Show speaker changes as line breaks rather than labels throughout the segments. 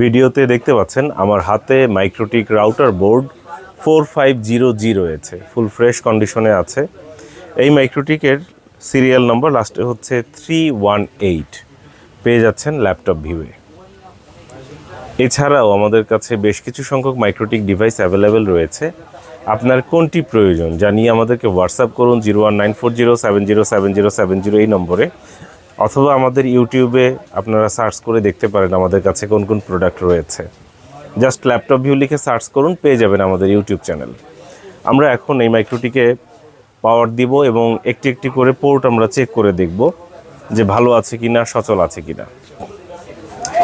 ভিডিওতে দেখতে পাচ্ছেন, আমার হাতে MikroTik router board four five zero G রয়েছে ফুল ফ্রেশ কন্ডিশনে আছে। এই মাইক্রোটিকের সিরিয়াল নম্বর লাস্টে হচ্ছে থ্রি ওয়ান এইট, পেয়ে যাচ্ছেন ল্যাপটপ ভিউয়ে। এছাড়াও আমাদের কাছে বেশ কিছু সংখ্যক মাইক্রোটিক ডিভাইস অ্যাভেলেবেল রয়েছে। আপনার কোনটি প্রয়োজন জানিয়ে আমাদেরকে হোয়াটসঅ্যাপ করুন, zero one nine four zero seven zero seven zero seven zero এই নম্বরে। অথবা আমাদের ইউটিউবে আপনারা সার্চ করে দেখতে পারেন আমাদের কাছে কোন কোন প্রোডাক্ট রয়েছে। জাস্ট ল্যাপটপ ভিউ লিখে সার্চ করুন, পেয়ে যাবেন আমাদের ইউটিউব চ্যানেল আমরা এখন এই মাইক্রোটিকে পাওয়ার দিব এবং একটি একটি করে পোর্ট আমরা চেক করে দেখব যে ভালো আছে কি না সচল আছে কি না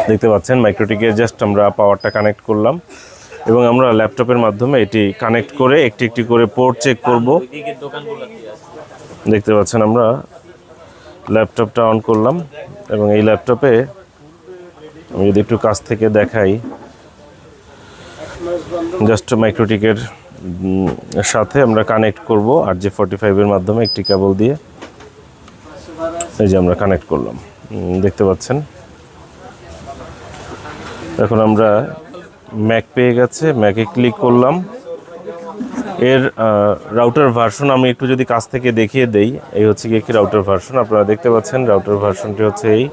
দেখতে পাচ্ছেন মাইক্রোটিকে জাস্ট আমরা পাওয়ারটা কানেক্ট করলাম এবং আমরা ল্যাপটপের মাধ্যমে এটি কানেক্ট করে একটি একটি করে পোর্ট চেক করব। দেখতে পাচ্ছেন আমরা ল্যাপটপটা অন করলাম এবং এই ল্যাপটপে আমি যদি একটু কাছ থেকে দেখাই জাস্ট মাইক্রোটিকের সাথে আমরা কানেক্ট করব আর যে ফর্টি ফাইভের মাধ্যমে একটি কেবল দিয়ে। এই যে আমরা কানেক্ট করলাম দেখতে পাচ্ছেন? এখন আমরা ম্যাক পেয়ে গেছে ম্যাকে ক্লিক করলাম। এর রাউটার ভার্সন আমি একটু যদি কাছ থেকে দেখিয়ে দেই, এই হচ্ছে গিয়ে কি রাউটার ভার্সন আপনারা দেখতে পাচ্ছেন রাউটার ভার্সনটি হচ্ছে এই।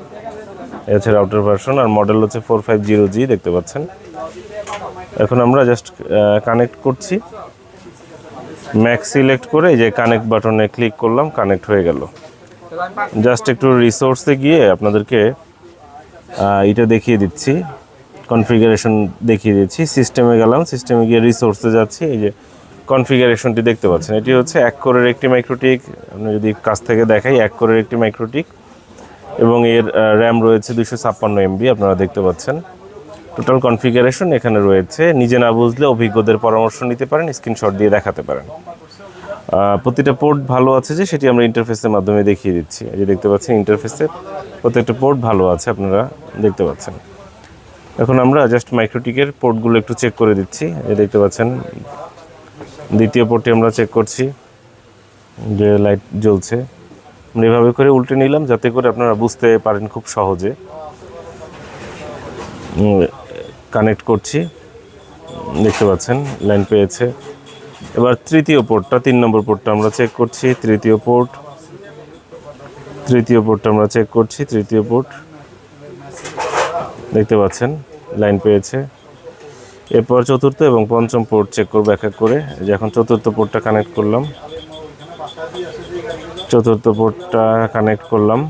এই হচ্ছে রাউটার ভার্সন আর মডেল হচ্ছে ফোর ফাইভ জিরো জি দেখতে পাচ্ছেন। এখন আমরা জাস্ট কানেক্ট করছি। ম্যাক সিলেক্ট করে এই যে কানেক্ট বাটনে ক্লিক করলাম কানেক্ট হয়ে গেল। জাস্ট একটু রিসোর্সে গিয়ে আপনাদেরকে এটা দেখিয়ে দিচ্ছি। কনফিগারেশন দেখিয়ে দিচ্ছি। সিস্টেমে গেলাম সিস্টেমে গিয়ে রিসোর্সে যাচ্ছি। এই যে কনফিগারেশনটি দেখতে পাচ্ছেন। এটি হচ্ছে এক কোরের একটি মাইক্রোটিক। আপনি যদি কাছ থেকে দেখাই, এক কোরের একটি মাইক্রোটিক এবং এর র্যাম রয়েছে দুশো ছাপ্পান্ন এমবি আপনারা দেখতে পাচ্ছেন। টোটাল কনফিগারেশন এখানে রয়েছে। নিজে না বুঝলে অভিজ্ঞদের পরামর্শ নিতে পারেন স্ক্রিনশট দিয়ে দেখাতে পারেন। প্রতিটা পোর্ট ভালো আছে যে, সেটি আমরা ইন্টারফেসের মাধ্যমে দেখিয়ে দিচ্ছি। এই যে দেখতে পাচ্ছেন ইন্টারফেসে প্রত্যেকটা পোর্ট ভালো আছে, আপনারা দেখতে পাচ্ছেন। এখন আমরা জাস্ট মাইক্রোটিকের পোর্টগুলো একটু চেক করে দিচ্ছি। এই দেখতে পাচ্ছেন দ্বিতীয় পোর্টটি আমরা চেক করছি যে লাইট জ্বলছে। এভাবে করে উল্টে নিলাম যাতে করে আপনারা বুঝতে পারেন খুব সহজে। কানেক্ট করছি। দেখতে পাচ্ছেন লাইন পেয়েছে। এবার তৃতীয় পোর্টটা তিন নম্বর পোর্টটা আমরা চেক করছি। তৃতীয় পোর্ট তৃতীয় পোর্টটা আমরা চেক করছি। তৃতীয় পোর্ট দেখতে পাচ্ছেন লাইন পেয়েছে। এরপর চতুর্থ এবং পঞ্চম পোর্ট চেক করব এক করে। যে এখন চতুর্থ পোর্টটা কানেক্ট করলাম। চতুর্থ পোর্টটা কানেক্ট করলাম।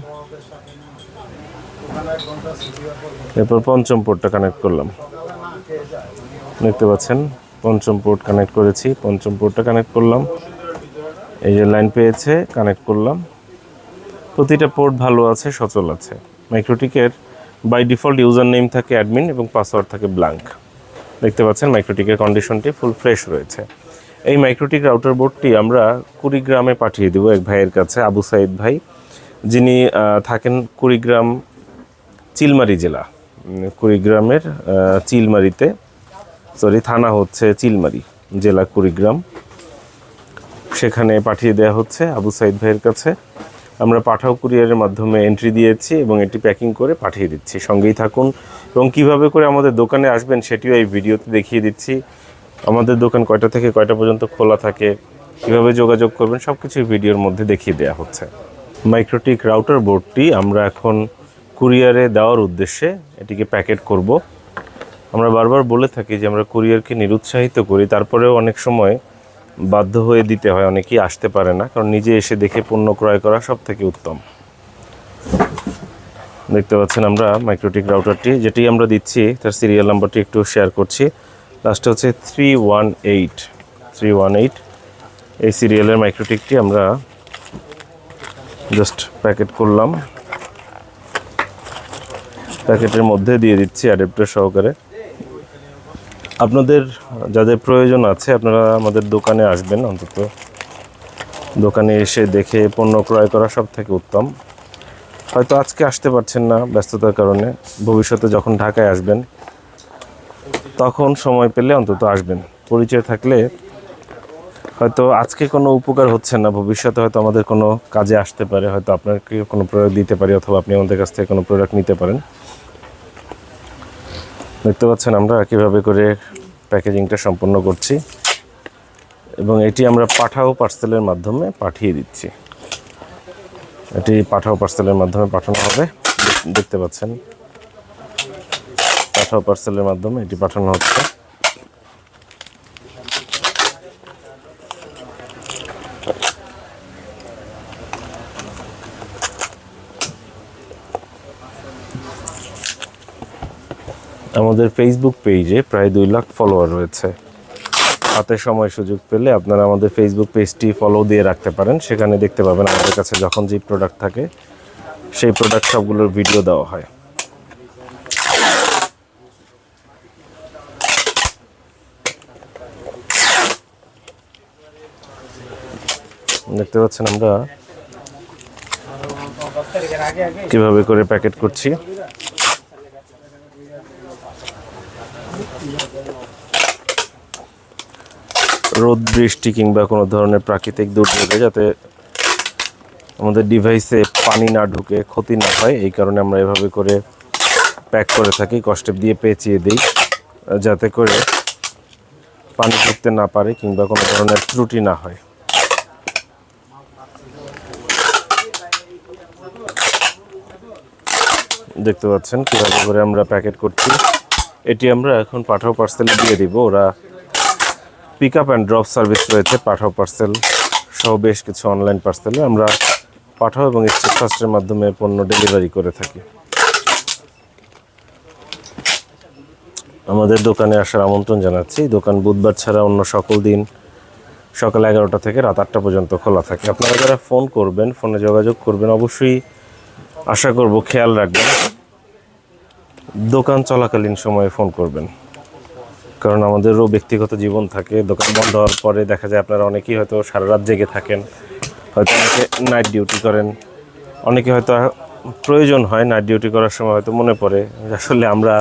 এরপর পঞ্চম পোর্টটা কানেক্ট করলাম। দেখতে পাচ্ছেন, পঞ্চম পোর্ট কানেক্ট করেছি, পঞ্চম পোর্টটা কানেক্ট করলাম। এই যে লাইন পেয়েছে কানেক্ট করলাম। প্রতিটা পোর্ট ভালো আছে, সচল আছে। মাইক্রোটিকের বাই ডিফল্ট ইউজার নেম থাকে অ্যাডমিন এবং পাসওয়ার্ড থাকে ব্ল্যাঙ্ক দেখতে পাচ্ছেন মাইক্রোটিকের কন্ডিশনটি ফুল ফ্রেশ রয়েছে। এই মাইক্রোটিক রাউটার বোর্ডটি আমরা কুড়িগ্রামে পাঠিয়ে দেবো এক ভাইয়ের কাছে, আবু সাইদ ভাই। যিনি থাকেন কুড়িগ্রাম চিলমারি জেলা। কুড়িগ্রামের চিলমারিতে সরি থানা হচ্ছে চিলমারি, জেলা কুড়িগ্রাম। সেখানে পাঠিয়ে দেওয়া হচ্ছে আবু সাইদ ভাইয়ের কাছে। আমরা পাঠাও কুরিয়ারের মাধ্যমে এন্ট্রি দিয়েছি এবং এটি প্যাকিং করে পাঠিয়ে দিচ্ছি। সঙ্গেই থাকুন। এবং কীভাবে করে আমাদের দোকানে আসবেন সেটিও এই ভিডিওতে দেখিয়ে দিচ্ছি। আমাদের দোকান কয়টা থেকে কয়টা পর্যন্ত খোলা থাকে, কীভাবে যোগাযোগ করবেন সব কিছু ভিডিওর মধ্যে দেখিয়ে দেওয়া হচ্ছে। মাইক্রোটিক রাউটার বোর্ডটি আমরা এখন কুরিয়ারে দেওয়ার উদ্দেশ্যে এটিকে প্যাকেট করব। আমরা বারবার বলে থাকি যে আমরা কুরিয়ারকে নিরুৎসাহিত করি, তারপরেও অনেক সময় বাধ্য হয়ে দিতে হয়, অনেকেই আসতে পারে না, কারণ নিজে এসে দেখে পণ্য ক্রয় করা সব থেকে উত্তম। দেখতে পাচ্ছেন আমরা মাইক্রোটিক রাউটারটি, যেটি আমরা দিচ্ছি, তার সিরিয়াল নাম্বারটি একটু শেয়ার করছি। লাস্টে হচ্ছে three one eight three one eight এই সিরিয়ালের মাইক্রোটিকটি আমরা জাস্ট প্যাকেট করলাম। প্যাকেটের মধ্যে দিয়ে দিচ্ছি অ্যাডাপ্টার সহকারে। আপনাদের যাদের প্রয়োজন আছে, আপনারা আমাদের দোকানে আসবেন অন্তত। দোকানে এসে দেখে পণ্য ক্রয় করা সব থেকে উত্তম। হয়তো আজকে আসতে পারছেন না ব্যস্ততার কারণে। ভবিষ্যতে যখন ঢাকায় আসবেন, তখন সময় পেলে অন্তত আসবেন। পরিচয় থাকলে হয়তো আজকে কোনো উপকার হচ্ছে না, ভবিষ্যতে হয়তো আমাদের কোনো কাজে আসতে পারে, হয়তো আপনাকে কোনো প্রোডাক্ট দিতে পারি অথবা আপনি আমাদের কাছ থেকে কোনো প্রোডাক্ট নিতে পারেন। দেখতে পাচ্ছেন আমরা কীভাবে করে প্যাকেজিংটা সম্পন্ন করছি। এবং এটি আমরা পাঠাও পার্সেলের মাধ্যমে পাঠিয়ে দিচ্ছি। এটি পাঠাও পার্সেলের মাধ্যমে পাঠানো হবে। দেখতে পাচ্ছেন। পাঠাও পার্সেলের মাধ্যমে এটি পাঠানো হচ্ছে। আমাদের ফেসবুক পেজে প্রায় দুই লাখ ফলোয়ার রয়েছে। হাতে সময় সুযোগ পেলে আপনারা আমাদের ফেসবুক পেজটি ফলো দিয়ে রাখতে পারেন। সেখানে দেখতে পাবেন আমাদের কাছে যখন যে প্রোডাক্ট থাকে, সেই প্রোডাক্ট সবগুলোর ভিডিও দেওয়া হয়। দেখতে পাচ্ছেন আমরা কীভাবে করে প্যাকেট করছি। রোদ, বৃষ্টি কিংবা কোনো ধরনের প্রাকৃতিক দুর্যোগে যাতে আমাদের ডিভাইসে পানি না ঢুকে ক্ষতি না হয়, এই কারণে আমরা এভাবে করে প্যাক করে থাকি কষ্টেপ দিয়ে পেঁচিয়ে দিই, যাতে করে পানি ঢুকতে না পারে কিংবা কোনো ধরনের ত্রুটি না হয়। দেখতে পাচ্ছেন কীভাবে করে আমরা প্যাকেট করছি। এটি আমরা এখন পাঠাও পার্সেলে দিয়ে দিব, ওরা pick up and drop service রয়েছে পাঠাও পার্সেল সহ বেশ কিছু অনলাইন পার্সেলে আমরা পাঠাও এবং স্টেট ফাস্টের মাধ্যমে পণ্য ডেলিভারি করে থাকি। আমাদের দোকানে আসার আমন্ত্রণ জানাচ্ছি। দোকান বুধবার ছাড়া অন্য সকল দিন সকাল এগারোটা থেকে রাত আটটা পর্যন্ত খোলা থাকে। আপনারা যারা ফোন করবেন ফোনে যোগাযোগ করবেন, অবশ্যই আশা করব খেয়াল রাখবেন। দোকান চলাকালীন সময়ে ফোন করবেন। কারণ আমাদেরও ব্যক্তিগত জীবন থাকে, দোকান বন্ধ হওয়ার পরে দেখা যায় আপনারা অনেকেই হয়তো সারা রাত জেগে থাকেন, হয়তো অনেকে নাইট ডিউটি করেন, অনেকে হয়তো প্রয়োজন হয় নাইট ডিউটি করার সময় হয়তো মনে পড়ে, আসলে আমরা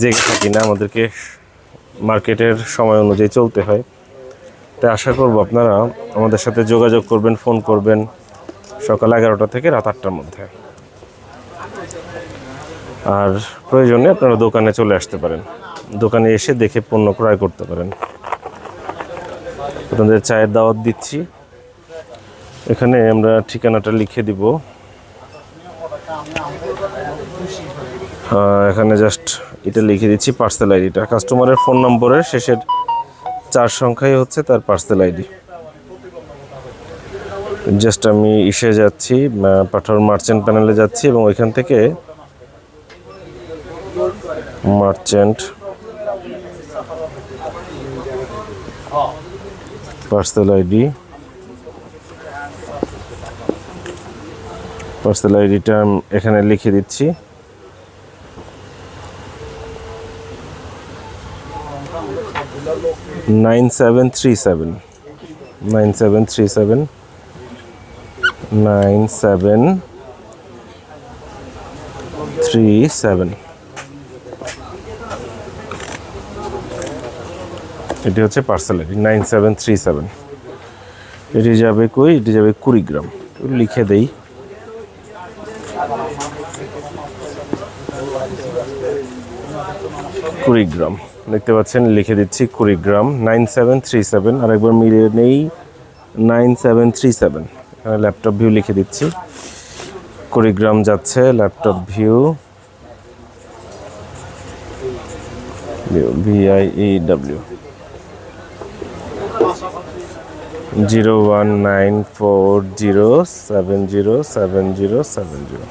জেগে থাকি না, আমাদেরকে মার্কেটের সময় অনুযায়ী চলতে হয়। তাই আশা করব আপনারা আমাদের সাথে যোগাযোগ করবেন ফোন করবেন সকাল এগারোটা থেকে রাত আটটার মধ্যে। আর প্রয়োজনে আপনারা দোকানে চলে আসতে পারেন। দোকানে এসে দেখে পণ্য ক্রয় করতে পারেন। আপনাদের চায়ের দাওয়াত দিচ্ছি। এখানে আমরা ঠিকানাটা লিখে দিব। এখানে জাস্ট এটা লিখে দিচ্ছি পার্সেল আইডিটা কাস্টমারের ফোন নম্বরের শেষের চার সংখ্যাই হচ্ছে তার পার্সেল আইডি। জাস্ট আমি ইসে যাচ্ছি পাঠার মার্চেন্ট প্যানেলে যাচ্ছি এবং ওইখান থেকে মার্চেন্ট পার্সেল আইডি। পার্সেল আইডিটা এখানে লিখে দিচ্ছি। Nine seven three seven. Nine seven three seven. Nine seven three seven. এটি হচ্ছে parcel ID nine seven three seven এটি যাবে কই? এটি যাবে কুড়িগ্রাম। লিখে দেই। কুড়িগ্রাম। দেখতে পাচ্ছেন, লিখে দিচ্ছি Kurigram nine seven three seven আরেকবার মিলিয়ে নেই nine seven three seven Laptop View লিখে দিচ্ছি। কুড়িগ্রাম যাচ্ছে Laptop View V I E W zero one nine four zero seven zero seven zero seven zero.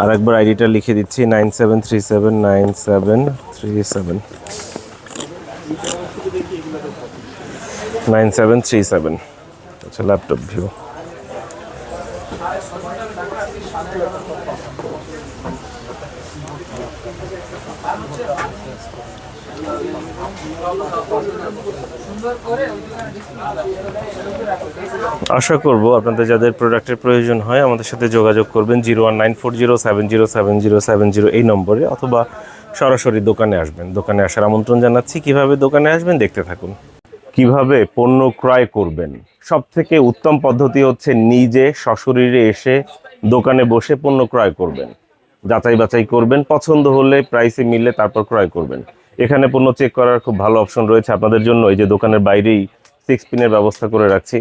আর একবার আইডিটা লিখে দিচ্ছি, nine seven three seven, nine seven three seven. Nine seven three seven. আচ্ছা laptop view আশা করব আপনাদের যাদের প্রোডাক্টের প্রয়োজন হয়, আমাদের সাথে যোগাযোগ করবেন zero one nine four zero seven zero seven zero seven zero এই নম্বরে অথবা সরাসরি দোকানে আসবেন। দোকানে আসার আমন্ত্রণ জানাচ্ছি। কীভাবে দোকানে আসবেন দেখতে থাকুন। কীভাবে পণ্য ক্রয় করবেন? সব থেকে উত্তম পদ্ধতি হচ্ছে নিজে সশরীরে এসে দোকানে বসে পণ্য ক্রয় করবেন। যাচাই বাছাই করবেন। পছন্দ হলে প্রাইসে মিললে তারপর ক্রয় করবেন। এখানে পণ্য চেক করার খুব ভালো অপশন রয়েছে আপনাদের জন্য। এই যে দোকানের বাইরেই সিক্স পিনের ব্যবস্থা করে রাখছি।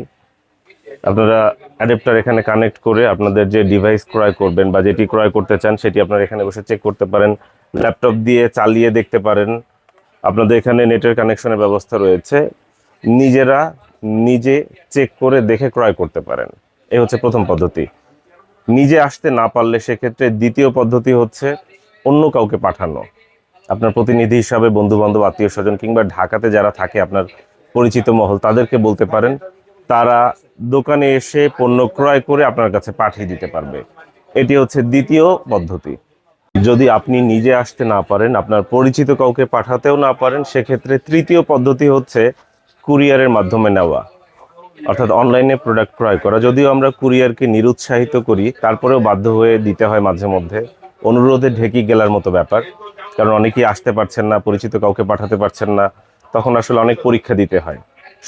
আপনারা অ্যাডাপ্টার এখানে কানেক্ট করে আপনাদের যে ডিভাইস ক্রয় করবেন বা যেটি ক্রয় করতে চান, সেটি আপনারা এখানে বসে চেক করতে পারেন। ল্যাপটপ দিয়ে চালিয়ে দেখতে পারেন। আপনাদের এখানে নেটের কানেকশনের ব্যবস্থা রয়েছে। নিজেরা নিজে চেক করে দেখে ক্রয় করতে পারেন। এই হচ্ছে প্রথম পদ্ধতি। নিজে আসতে না পারলে সেক্ষেত্রে দ্বিতীয় পদ্ধতি হচ্ছে অন্য কাউকে পাঠানো। আপনার প্রতিনিধি হিসাবে বন্ধু বান্ধব আত্মীয় স্বজন কিংবা ঢাকাতে যারা থাকে আপনার পরিচিত মহল, তাদেরকে বলতে পারেন, তারা দোকানে এসে পণ্য ক্রয় করে আপনার কাছে পাঠিয়ে দিতে পারবে। এটি হচ্ছে দ্বিতীয় পদ্ধতি। যদি আপনি নিজে আসতে না পারেন, আপনার পরিচিত কাউকে পাঠাতেও না পারেন, সেক্ষেত্রে তৃতীয় পদ্ধতি হচ্ছে কুরিয়ারের মাধ্যমে নেওয়া, অর্থাৎ অনলাইনে প্রোডাক্ট ক্রয় করা। যদিও আমরা কুরিয়ারকে নিরুৎসাহিত করি, তারপরেও বাধ্য হয়ে দিতে হয় মাঝে মধ্যে। অনুরোধে ঢেকি গেলার মতো ব্যাপার। কারণ অনেকেই আসতে পারছেন না, পরিচিত কাউকে পাঠাতে পারছেন না, তখন আসলে অনেক পরীক্ষা দিতে হয়,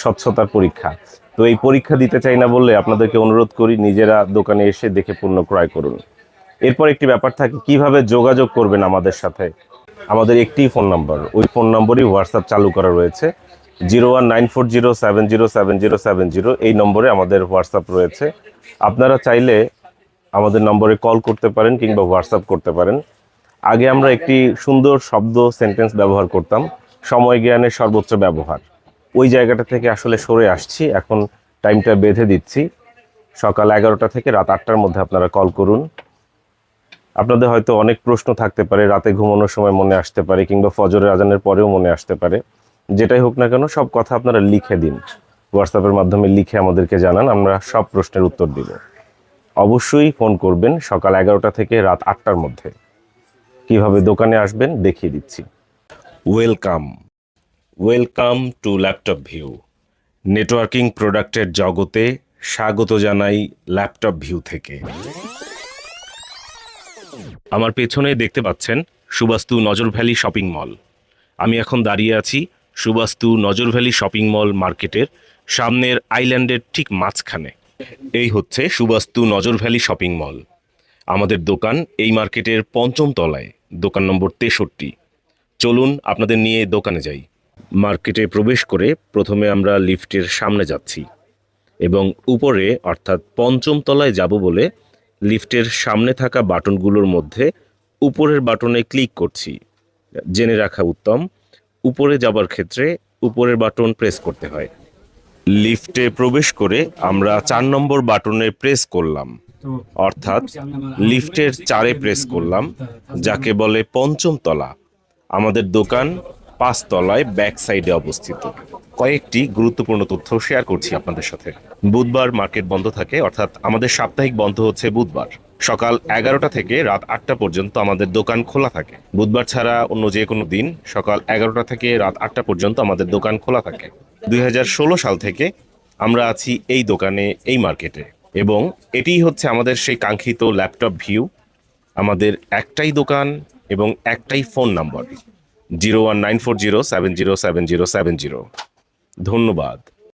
স্বচ্ছতার পরীক্ষা। তো এই পরীক্ষা দিতে চাই না বললে আপনাদেরকে অনুরোধ করি, নিজেরা দোকানে এসে দেখে পণ্য ক্রয় করুন। এরপর একটি ব্যাপার থাকে, কীভাবে যোগাযোগ করবেন আমাদের সাথে? আমাদের একটি ফোন নাম্বার, ওই ফোন নম্বরই হোয়াটসঅ্যাপ চালু করা রয়েছে, zero one nine four zero seven zero seven zero seven zero, এই নম্বরে আমাদের হোয়াটসঅ্যাপ রয়েছে। আপনারা চাইলে আমাদের নম্বরে কল করতে পারেন কিংবা হোয়াটসঅ্যাপ করতে পারেন। আগে আমরা একটি সুন্দর শব্দ সেন্টেন্স ব্যবহার করতাম। সময় জ্ঞানের সর্বোচ্চ ব্যবহার। ওই জায়গাটা থেকে আসলে সরে আসছি। এখন টাইমটা বেঁধে দিচ্ছি। সকাল এগারোটা থেকে রাত আটটার মধ্যে আপনারা কল করুন। আপনাদের হয়তো অনেক প্রশ্ন থাকতে পারে। রাতে ঘুমানোর সময় মনে আসতে পারে কিংবা ফজরের আজানের পরেও মনে আসতে পারে। যেটাই হোক না কেন সব কথা আপনারা লিখে দিন। হোয়াটসঅ্যাপের মাধ্যমে লিখে আমাদেরকে জানান আমরা সব প্রশ্নের উত্তর দিব। অবশ্যই ফোন করবেন সকাল এগারোটা থেকে রাত আটটার মধ্যে। কীভাবে দোকানে আসবেন দেখিয়ে দিচ্ছি। Welcome welcome to Laptop View networking প্রোডাক্টের জগতে স্বাগত জানাই ল্যাপটপ ভিউ থেকে। আমার পেছনে দেখতে পাচ্ছেন সুবাস্তু নজর ভ্যালি শপিং মল। আমি এখন দাঁড়িয়ে আছি সুবাস্তু নজর ভ্যালি শপিং মল মার্কেটের সামনের আইল্যান্ডের ঠিক মাঝখানে। এই হচ্ছে সুবাস্তু নজর ভ্যালি শপিং মল। আমাদের দোকান এই মার্কেটের পঞ্চম তলায়। দোকান নম্বর তেষট্টি। চলুন আপনাদের নিয়ে দোকানে যাই। মার্কেটে প্রবেশ করে প্রথমে আমরা লিফটের সামনে যাচ্ছি এবং উপরে, অর্থাৎ পঞ্চম তলায় যাব বলে লিফটের সামনে থাকা বাটনগুলোর মধ্যে উপরের বাটনে ক্লিক করছি। জেনে রাখা উত্তম, উপরে যাবার ক্ষেত্রে উপরের বাটন প্রেস করতে হয়। লিফটে প্রবেশ করে আমরা চার নম্বর বাটনে প্রেস করলাম। অর্থাৎ লিফটের চারে প্রেস করলাম, যাকে বলে পঞ্চম তলা। আমাদের দোকান পাঁচ তলায় ব্যাক সাইডে অবস্থিত। কয়েকটি গুরুত্বপূর্ণ তথ্য শেয়ার করছি আপনাদের সাথে। বুধবার মার্কেট বন্ধ থাকে, অর্থাৎ আমাদের সাপ্তাহিক বন্ধ হচ্ছে বুধবার। সকাল এগারোটা থেকে রাত আটটা পর্যন্ত আমাদের দোকান খোলা থাকে। বুধবার ছাড়া অন্য যে কোনো দিন সকাল এগারোটা থেকে রাত আটটা পর্যন্ত আমাদের দোকান খোলা থাকে। দুই হাজার ষোলো সাল থেকে আমরা আছি এই দোকানে, এই মার্কেটে এবং এটিই হচ্ছে আমাদের সেই কাঙ্ক্ষিত ল্যাপটপ ভিউ, আমাদের একটাই দোকান এবং একটাই phone number, zero one nine four zero seven zero seven zero seven zero. ধন্যবাদ।